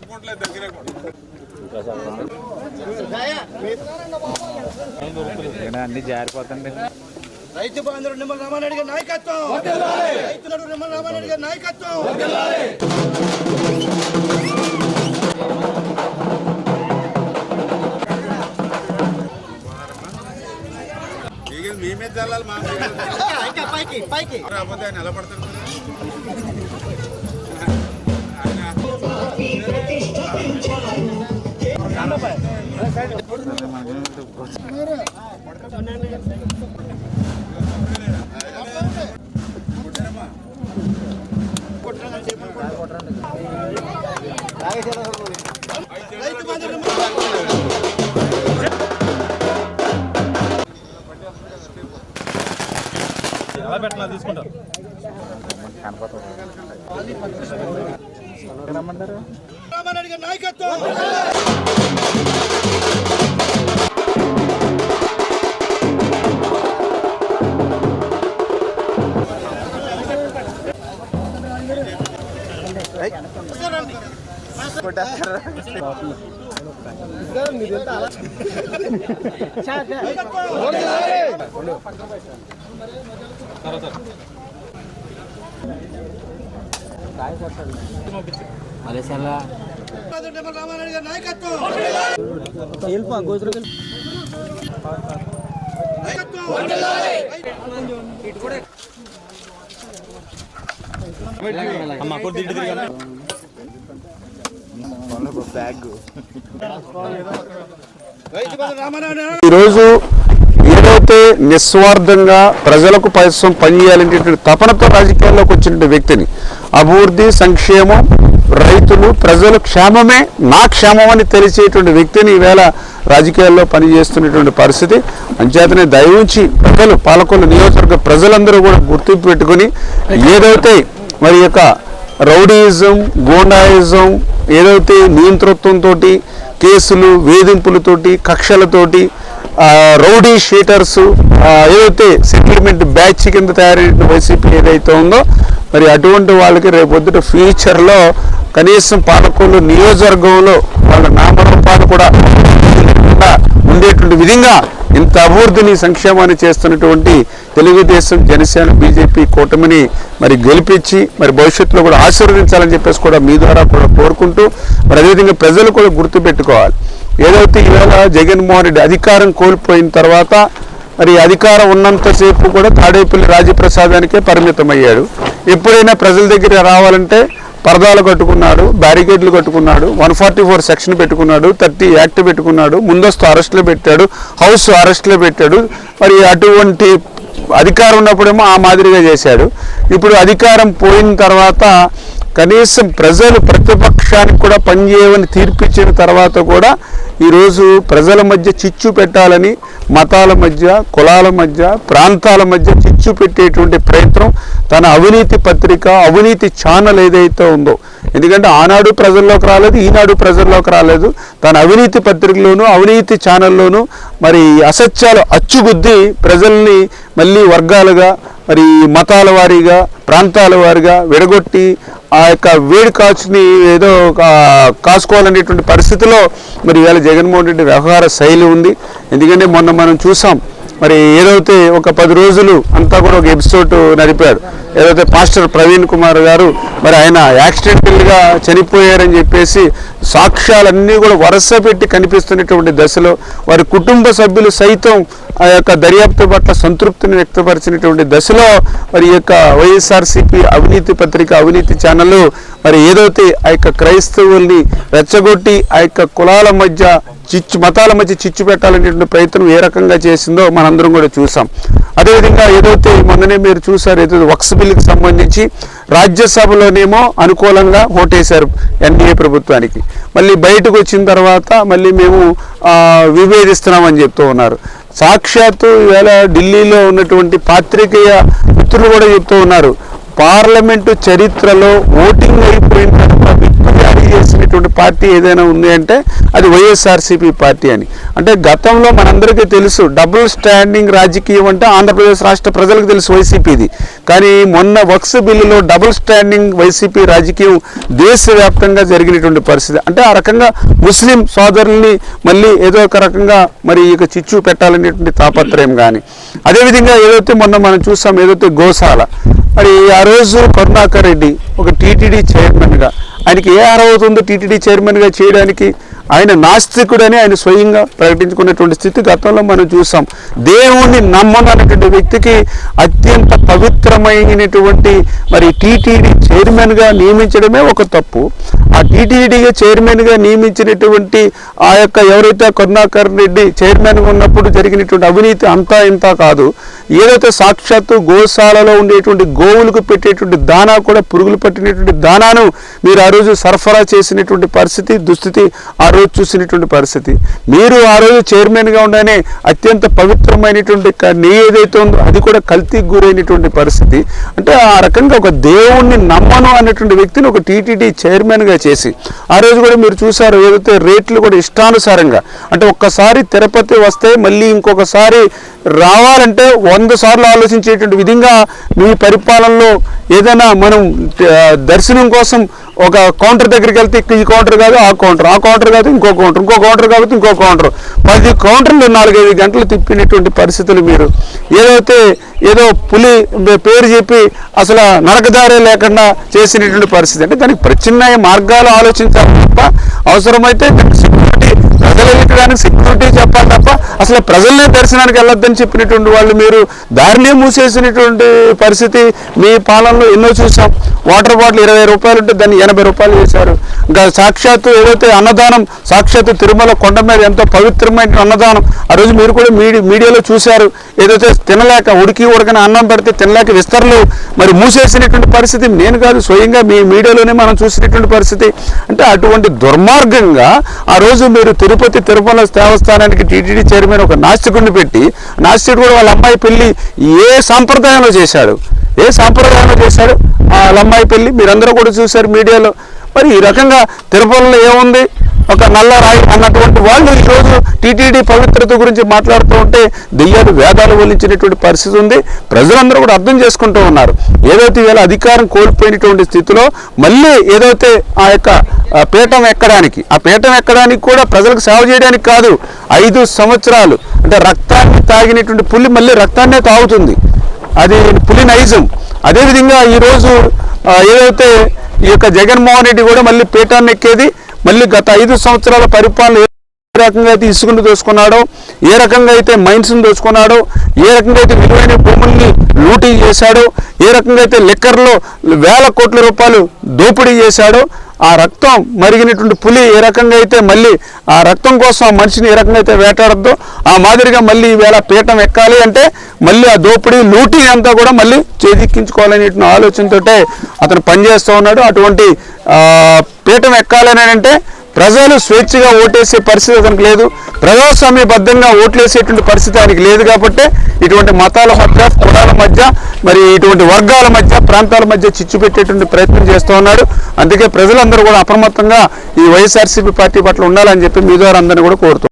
చెప్పట్లేదు దగ్గర కూడా అన్ని జారిపోతండి. రైతు బాంధవుడు నిమ్మల రామారెడ్డి గారి నాయకత్వం. రైతు నడు నిమ్మల రామారెడ్డి గారి నాయకత్వం. మేమే తెల్లాలి మా పైకి పైకి నిలబడుతుంది ఎలా పెట్టినా తీసుకుంటారు కనపడుతుంది ఎక్కడ రమ్మంటారు నాయకత్వం ఈరోజు ఏదైతే నిస్వార్థంగా ప్రజలకు కోసం పనిచేయాలనేటువంటి తపనతో రాజకీయాల్లోకి వచ్చిన వ్యక్తిని అభివృద్ధి సంక్షేమం రైతులు ప్రజలు క్షేమమే నా క్షేమం అని తెలిసేటువంటి వ్యక్తిని ఈవేళ రాజకీయాల్లో పనిచేస్తున్నటువంటి పరిస్థితి. అంచేతనే దయవుంచి ప్రజలు పాలకొల్లు నియోజకవర్గ ప్రజలందరూ కూడా గుర్తింపు పెట్టుకుని ఏదైతే మరి యొక్క రౌడీయిజం గోండాయిజం ఏదైతే నియంతృత్వంతో కేసులు వేధింపులతోటి కక్షలతోటి రౌడీ షీటర్స్ ఏదైతే సెటిల్మెంట్ బ్యాచ్ కింద తయారైన వైసీపీ ఏదైతే ఉందో మరి అటువంటి వాళ్ళకి రేపొద్దుట ఫ్యూచర్లో కనీసం పాలకొల్లు నియోజకవర్గంలో వాళ్ళ నామరూపాలు కూడా ఉండేటువంటి విధంగా ఇంత అభివృద్ధిని సంక్షేమాన్ని చేస్తున్నటువంటి తెలుగుదేశం జనసేన బీజేపీ కూటమిని మరి గెలిపించి మరి భవిష్యత్తులో కూడా ఆశీర్వదించాలని చెప్పేసి కూడా మీ ద్వారా కూడా కోరుకుంటూ మరి అదేవిధంగా ప్రజలు కూడా గుర్తుపెట్టుకోవాలి. ఏదైతే ఈవేళ జగన్మోహన్ రెడ్డి అధికారం కోల్పోయిన తర్వాత మరి అధికారం ఉన్నంతసేపు కూడా తాడేపల్లి రాజప్రసాదానికే పరిమితమయ్యాడు. ఎప్పుడైనా ప్రజల దగ్గర రావాలంటే పరదాలు కట్టుకున్నాడు బ్యారికేడ్లు కట్టుకున్నాడు వన్ ఫార్టీ ఫోర్ సెక్షన్ పెట్టుకున్నాడు థర్టీ యాక్ట్ పెట్టుకున్నాడు ముందస్తు అరెస్టులు పెట్టాడు హౌస్ అరెస్టులు పెట్టాడు. మరి అటువంటి అధికారం ఉన్నప్పుడేమో ఆ మాదిరిగా చేశాడు. ఇప్పుడు అధికారం పోయిన తర్వాత కనీసం ప్రజలు ప్రతిపక్షానికి కూడా పనిచేయమని తీర్పిచ్చిన తర్వాత కూడా ఈరోజు ప్రజల మధ్య చిచ్చు పెట్టాలని మతాల మధ్య కులాల మధ్య ప్రాంతాల మధ్య చిచ్చు పెట్టేటువంటి ప్రయత్నం తన అవినీతి పత్రిక అవినీతి ఛానల్ ఏదైతే ఉందో. ఎందుకంటే ఆనాడు ప్రజల్లోకి రాలేదు ఈనాడు ప్రజల్లోకి రాలేదు. తన అవినీతి పత్రికలోను అవినీతి ఛానల్లోనూ మరి అసత్యాలు అచ్చుగుద్ది ప్రజల్ని మళ్ళీ వర్గాలుగా మరి మతాల వారీగా ప్రాంతాల వారీగా విడగొట్టి ఆ యొక్క వేడి కాచుని ఏదో కా- కాసుకోవాలనేటువంటి పరిస్థితిలో మరి ఇవాళ జగన్మోహన్ రెడ్డి వ్యవహార శైలి ఉంది. ఎందుకంటే మొన్న మనం చూసాం మరి ఏదైతే ఒక పది రోజులు అంతా కూడా ఒక ఎపిసోడ్ నడిపాడు ఏదైతే పాస్టర్ ప్రవీణ్ కుమార్ గారు మరి ఆయన యాక్సిడెంటల్గా చనిపోయారని చెప్పేసి సాక్ష్యాలన్నీ కూడా వరుస పెట్టి కనిపిస్తున్నటువంటి దశలో వారి కుటుంబ సభ్యులు సైతం ఆ యొక్క దర్యాప్తు పట్ల సంతృప్తిని వ్యక్తపరిచినటువంటి దశలో మరి యొక్క వైఎస్ఆర్సీపీ అవినీతి పత్రిక అవినీతి ఛానల్ మరి ఏదైతే ఆ యొక్క క్రైస్తవుల్ని రెచ్చగొట్టి ఆ యొక్క కులాల మధ్య చిచ్చు మతాల మధ్య చిచ్చు పెట్టాలనేటువంటి ప్రయత్నం ఏ రకంగా చేసిందో మనందరం కూడా చూసాం. అదేవిధంగా ఏదైతే మొన్ననే మీరు చూసారు ఏదైతే వక్స్ బిల్లుకి సంబంధించి రాజ్యసభలోనేమో అనుకూలంగా ఓటేశారు ఎన్డీఏ ప్రభుత్వానికి. మళ్ళీ బయటకు వచ్చిన తర్వాత మళ్ళీ మేము విభేదిస్తున్నామని చెప్తూ ఉన్నారు. సాక్షాత్తు ఈవేళ ఢిల్లీలో ఉన్నటువంటి పాత్రికేయ మిత్రులు కూడా చెప్తూ ఉన్నారు. పార్లమెంటు చరిత్రలో ఓటింగ్ అయిపోయిన చేసినటువంటి పార్టీ ఏదైనా ఉంది అంటే అది వైఎస్ఆర్సీపీ పార్టీ అని. అంటే గతంలో మనందరికీ తెలుసు డబుల్ స్టాండింగ్ రాజకీయం అంటే ఆంధ్రప్రదేశ్ రాష్ట్ర ప్రజలకు తెలుసు వైసీపీది. కానీ మొన్న వక్స్ బిల్లులో డబుల్ స్టాండింగ్ వైసీపీ రాజకీయం దేశవ్యాప్తంగా జరిగినటువంటి పరిస్థితి. అంటే ఆ రకంగా ముస్లిం సోదరుల్ని మళ్ళీ ఏదో ఒక రకంగా మరి ఇక చిచ్చు పెట్టాలనేటువంటి తాపత్రయం కానీ. అదేవిధంగా ఏదైతే మొన్న మనం చూసాం ఏదైతే గోశాల మరి ఆ రోజు కరుణాకర్ రెడ్డి ఒక టీటీడీ చైర్మన్గా ఆయనకి ఏ అర్హత ఉందో టీటీడీ చైర్మన్గా చేయడానికి ఆయన నాస్తికుడని ఆయన స్వయంగా ప్రకటించుకున్నటువంటి స్థితి గతంలో మనం చూసాం. దేవుణ్ణి నమ్మనటువంటి వ్యక్తికి అత్యంత పవిత్రమైనటువంటి మరి టీటీడీ చైర్మన్గా నియమించడమే ఒక తప్పు. ఆ టీటీడీగా చైర్మన్గా నియమించినటువంటి ఆ యొక్క ఎవరైతే కరుణాకర్ రెడ్డి చైర్మన్గా ఉన్నప్పుడు జరిగినటువంటి అవినీతి అంతా ఇంత కాదు. ఏదైతే సాక్షాత్తు గోశాలలో ఉండేటువంటి గోవులకు పెట్టేటువంటి దానా కూడా పురుగులు పట్టినటువంటి దానాను మీరు ఆ రోజు సరఫరా చేసినటువంటి పరిస్థితి దుస్థితి ఆ రోజు చూసినటువంటి పరిస్థితి. మీరు ఆ రోజు చైర్మన్గా ఉండగానే అత్యంత పవిత్రమైనటువంటి నీ ఏదైతే ఉందో అది కూడా కల్తీకి గురైనటువంటి పరిస్థితి. అంటే ఆ రకంగా ఒక దేవుణ్ణి నమ్మను అనేటువంటి వ్యక్తిని ఒక టీటీడీ చైర్మన్గా చేసి ఆ రోజు కూడా మీరు చూసారు ఏదైతే రేట్లు కూడా ఇష్టానుసారంగా. అంటే ఒక్కసారి తిరుపతి వస్తే మళ్ళీ ఇంకొకసారి రావాలంటే వంద సార్లు ఆలోచించేటువంటి విధంగా మీ పరిపాలనలో ఏదైనా మనం దర్శనం కోసం ఒక కౌంటర్ దగ్గరికి వెళ్తే ఈ కౌంటర్ కాదు ఆ కౌంటర్ ఆ కౌంటర్ కాదు ఇంకో కౌంటర్ ఇంకో కౌంటర్ కాబట్టి ఇంకో కౌంటర్. పది కౌంటర్లు నాలుగైదు గంటలు తిప్పినటువంటి పరిస్థితులు మీరు. ఏదైతే ఏదో పులి పేరు చెప్పి అసలు నరకదారే లేకుండా చేసినటువంటి పరిస్థితి. అంటే దానికి ప్రత్యామ్నాయ మార్గాలు ఆలోచించాలి తప్ప అవసరమైతే ప్రజలు వెళ్ళడానికి సెక్యూరిటీ చెప్పాలి తప్ప అసలు ప్రజలనే దర్శనానికి వెళ్ళొద్దని చెప్పినటువంటి వాళ్ళు మీరు దారినే మూసేసినటువంటి పరిస్థితి మీ పాలనలో ఎన్నో చూసాం వాటర్ బాటిల్ ఇరవై రూపాయలు ఉంటే దాన్ని ఎనభై రూపాయలు చేశారు ఇంకా సాక్షాత్తు ఏదైతే అన్నదానం సాక్షాత్తు తిరుమల కొండ మీద ఎంతో పవిత్రమైన అన్నదానం ఆ రోజు మీరు కూడా మీడి మీడియాలో చూశారు. ఏదైతే తినలేక ఉడికి ఉడకని అన్నం పెడితే తినలేక విస్తరలు మరి మూసేసినటువంటి పరిస్థితి నేను కాదు స్వయంగా మీ మీడియాలోనే మనం చూసినటువంటి పరిస్థితి. అంటే అటువంటి దుర్మార్గంగా ఆ రోజు మీరు తిరుపతి తిరుమల దేవస్థానానికి టీటీడీ చైర్మన్ ఒక నాస్తికుడిని పెట్టి నాస్తికుడు కూడా వాళ్ళ అమ్మాయి పెళ్ళి ఏ సాంప్రదాయంలో చేశాడు? ఏ సాంప్రదాయంలో చేశాడు? ఆ వాళ్ళ అమ్మాయి పెళ్ళి మీరందరూ కూడా చూశారు మీడియాలో. మరి ఈ రకంగా తిరుపతిలో ఏముంది? ఒక నల్ల రాయి అన్నటువంటి వాళ్ళు ఈరోజు టీటీడీ పవిత్రత గురించి మాట్లాడుతూ ఉంటే దెయ్యాలు వేదాలు వలించినటువంటి పరిస్థితి ఉంది. ప్రజలందరూ కూడా అర్థం చేసుకుంటూ ఉన్నారు. ఏదైతే వీళ్ళ అధికారం కోల్పోయినటువంటి స్థితిలో మళ్ళీ ఏదైతే ఆ యొక్క పీఠం ఎక్కడానికి ఆ పీఠం ఎక్కడానికి కూడా ప్రజలకు సేవ చేయడానికి కాదు ఐదు సంవత్సరాలు అంటే రక్తాన్ని తాగినటువంటి పులి మళ్ళీ రక్తాన్నే తాగుతుంది. అది పులి నైజం. అదేవిధంగా ఈరోజు ఏదైతే ఈ యొక్క జగన్మోహన్ రెడ్డి కూడా మళ్ళీ పీఠాన్ని ఎక్కేది మళ్ళీ గత ఐదు సంవత్సరాల పరిపాలన ఏ రకంగా అయితే ఇసుకను దోచుకున్నాడో ఏ రకంగా అయితే మైన్స్ను దోచుకున్నాడో ఏ రకంగా అయితే విలువైన భూముల్ని లూటీ చేశాడో ఏ రకంగా అయితే లెక్కర్లో వేల కోట్ల రూపాయలు దోపిడీ చేశాడో ఆ రక్తం మరిగినటువంటి పులి ఏ రకంగా అయితే మళ్ళీ ఆ రక్తం కోసం ఆ మనిషిని ఏ రకంగా అయితే వేటాడద్దో ఆ మాదిరిగా మళ్ళీ ఈవేళ పీఠం ఎక్కాలి అంటే మళ్ళీ ఆ దోపిడీ లూటీ అంతా కూడా మళ్ళీ చేజిక్కించుకోవాలనేటువంటి ఆలోచనతోటే అతను పనిచేస్తూ ఉన్నాడు. అటువంటి పీఠం ఎక్కాలని అంటే ప్రజలు స్వేచ్ఛగా ఓటేసే పరిస్థితి అతనికి లేదు. ప్రజాస్వామ్యబద్ధంగా ఓట్లేసేటువంటి పరిస్థితి ఆయనకి లేదు కాబట్టి ఇటువంటి మతాల మధ్య కులాల మధ్య మరి ఇటువంటి వర్గాల మధ్య ప్రాంతాల మధ్య చిచ్చు పెట్టేటువంటి ప్రయత్నం చేస్తూ ఉన్నాడు. అందుకే ప్రజలందరూ కూడా అప్రమత్తంగా ఈ వైఎస్ఆర్సీపీ పార్టీ పట్ల ఉండాలని చెప్పి మీ ద్వారా అందరినీ కూడా కోరుతున్నాను